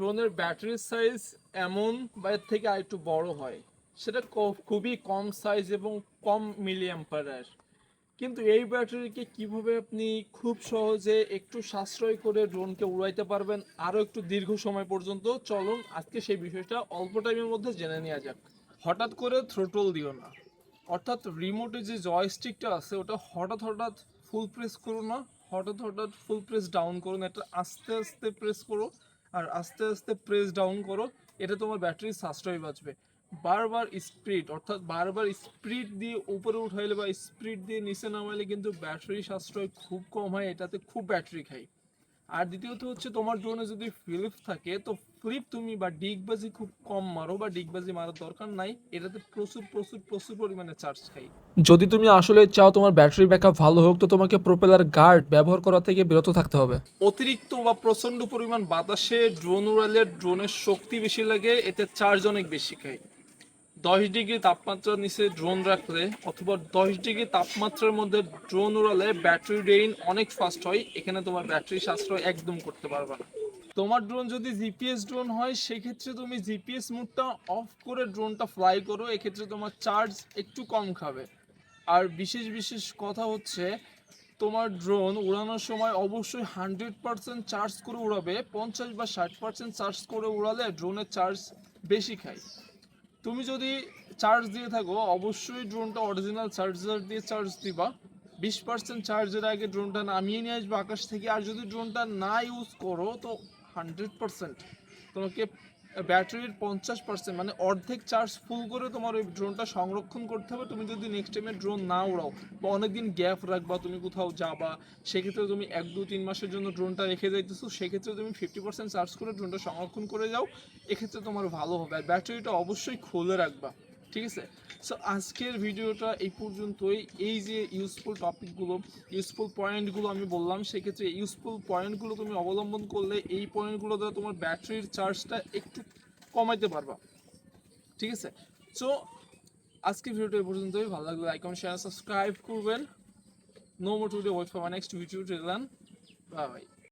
ড্রোনের ব্যাটারির সাইজ এমন বা এর থেকে আরেকটু বড় হয়। সেটা খুবই কম সাইজ এবং কম মিলিয়াম্পারের কিন্তু এই ব্যাটারিকে কীভাবে আপনি খুব সহজে একটু সাশ্রয় করে ড্রোনকে উড়াইতে পারবেন, আরও একটু দীর্ঘ সময় পর্যন্ত, চলুন আজকে সেই বিষয়টা অল্প টাইমের মধ্যে জেনে নেওয়া যাক। হঠাৎ করে থ্রোটল দিও না। অর্থাৎ রিমোটে যে জয়স্টিকটা আছে, ওটা হঠাৎ হঠাৎ ফুল প্রেস করো না, হঠাৎ হঠাৎ ফুল প্রেস ডাউন করো না, এটা আস্তে আস্তে প্রেস করো। আর আস্তে আস্তে প্রেস ডাউন করো, এটা তোমার ব্যাটারি সাশ্রয় বাঁচবে। বারবার স্পিড অর্থাৎ বারবার স্পিড দিয়ে উপরে উঠাইলে বা স্পিড দিয়ে নিচে নামাইলে কিন্তু ব্যাটারি সাশ্রয় খুব কম হয়, এটাতে খুব ব্যাটারি খায়। আর দ্বিতীয়ত হচ্ছে তোমার ড্রোনে যদি ফ্লিপ থাকে তো ফ্লিপ তুমি বা ডিগবাজি খুব কম মারো বা ডিগবাজি মারার দরকার নাই। এটাতে প্রচুর প্রচুর প্রচুর পরিমাণে চার্জ খাই। যদি তুমি আসলে চাও তোমার ব্যাটারি ব্যাকআপ ভালো হোক তো তোমাকে প্রোপেলার গার্ড ব্যবহার করা থেকে বিরত থাকতে হবে। অতিরিক্ত বা প্রচণ্ড পরিমাণ বাতাসে ড্রোন উড়ালে ড্রোনের শক্তি বেশি লাগে এতে চার্জ অনেক বেশি খায় দশ ডিগ্রি তাপমাত্রার নিচে ড্রোন রাখলে অথবা দশ ডিগ্রি তাপমাত্রার মধ্যে ড্রোন উড়ালে ব্যাটারি ড্রেইন অনেক ফাস্ট হয়, এখানে তোমার ব্যাটারি সাশ্রয় একদম করতে পারবে না। তোমার ড্রোন যদি জিপিএস ড্রোন হয়, সেক্ষেত্রে তুমি জিপিএস মুডটা অফ করে ড্রোনটা ফ্লাই করো, এক্ষেত্রে তোমার চার্জ একটু কম খাবে। আর বিশেষ বিশেষ কথা হচ্ছে, তোমার ড্রোন উড়ানোর সময় অবশ্যই হান্ড্রেড পার্সেন্ট চার্জ করে উড়াবে, পঞ্চাশ বা ষাট পার্সেন্ট চার্জ করে উড়ালে ড্রোনের চার্জ বেশি খায়। তুমি যদি চার্জ দিয়ে থাকো, অবশ্যই ড্রোনটা অরিজিনাল চার্জার দিয়ে চার্জ দিবা। বিশ পার্সেন্ট চার্জের আগে ড্রোনটা নামিয়ে নিয়ে আসবে আকাশ থেকে। আর যদি ড্রোনটা না ইউজ করো, তো হান্ড্রেড পার্সেন্ট তোমাকে ব্যাটারির পঞ্চাশ পার্সেন্ট মানে অর্ধেক চার্জ ফুল করে তোমার ওই ড্রোনটা সংরক্ষণ করতে হবে। তুমি যদি নেক্সট টাইমে ড্রোন না উড়াও বা অনেকদিন গ্যাপ রাখবা, তুমি কোথাও যাবা, সেক্ষেত্রে তুমি এক, দু, তিন মাসের জন্য ড্রোনটা রেখে যাইতেছো, সেক্ষেত্রে তুমি ফিফটি পার্সেন্ট চার্জ করে ড্রোনটা সংরক্ষণ করে যাও, এক্ষেত্রে তোমার ভালো হবে। আর ব্যাটারিটা অবশ্যই খুলে রাখবা, ঠিক আছে? সো আজকের ভিডিওটা এই পর্যন্তই। এই যে ইউজফুল টপিকগুলো ইউজফুল পয়েন্টগুলো আমি বললাম, সেক্ষেত্রে ইউজফুল পয়েন্টগুলো তুমি অবলম্বন করলে এই পয়েন্টগুলো দ্বারা তোমার ব্যাটারির চার্জটা একটু কমাইতে পারবা। ঠিক আছে? সো আজকের ভিডিওটা এই পর্যন্তই। ভালো লাগলে লাইক শেয়ার সাবস্ক্রাইব করবেন। No more today wait for my next video till then bye bye